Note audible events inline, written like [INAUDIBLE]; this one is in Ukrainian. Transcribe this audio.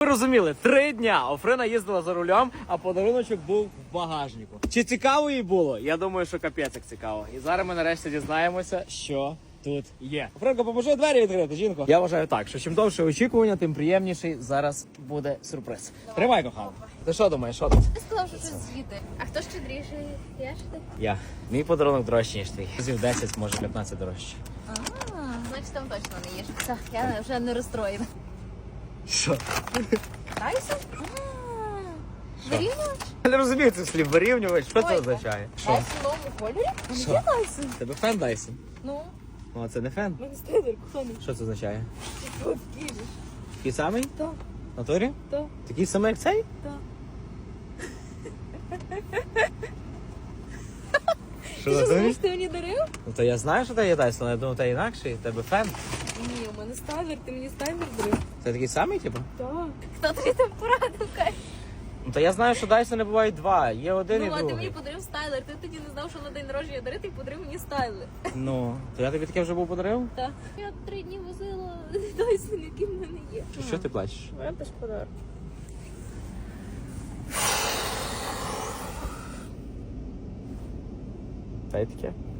Ви розуміли, три дня Офрина їздила за рулем, а подаруночок був в багажнику. Чи цікаво їй було? Я думаю, що капець як цікаво. І зараз ми нарешті дізнаємося, що тут є. Офринко, поможи двері відкрити, жінко. Я вважаю так, що чим довше очікування, тим приємніший зараз буде сюрприз. Тримай, кохана. Ти що думаєш, що тут? Ти сказав, що щось звідти. А хто щедріший? Я чи ти? Я. Мій подарунок дорожчий, ніж твій. Разів 10, може 15 дорожче. Значить там точно не їж. Все, я вже не розстроєна. Що? Тайсон? Вирівнювач? Я не розумію цих слів вирівнювач. Що це Ой, означає? Що? Тайсон в новому кольорі? Що? Є Тайсон? Тебе фен Дайсон? Ну, Ну, а це не фен. мене стилер, коханий. Що це означає? Кіжиш. Такий самий? Так, В Натурі? так, Такий самий, як цей? так. [LAUGHS] Що Ти що знаєш, ти мені дарив? Ну то я знаю, що ти є Дайсон, але я думав, ти інакший, в тебе фен. Ні, у мене стайлер, ти мені стайлер дарив. Це такий самий, типу? Так. Хто тобі там порадив, Кай? Ну то я знаю, що Дайсони бувають два. Є один і Ну, а ти мені другий. подарив стайлер. Ти тоді не знав, що на день народження дарити і подарив мені стайлер. Ну, то я тобі таке вже був подарив? Так. Я три дні возила [LAUGHS] Дайсон, який в мене є. Що ти плачеш? Вам теж подарок. gayet iyi.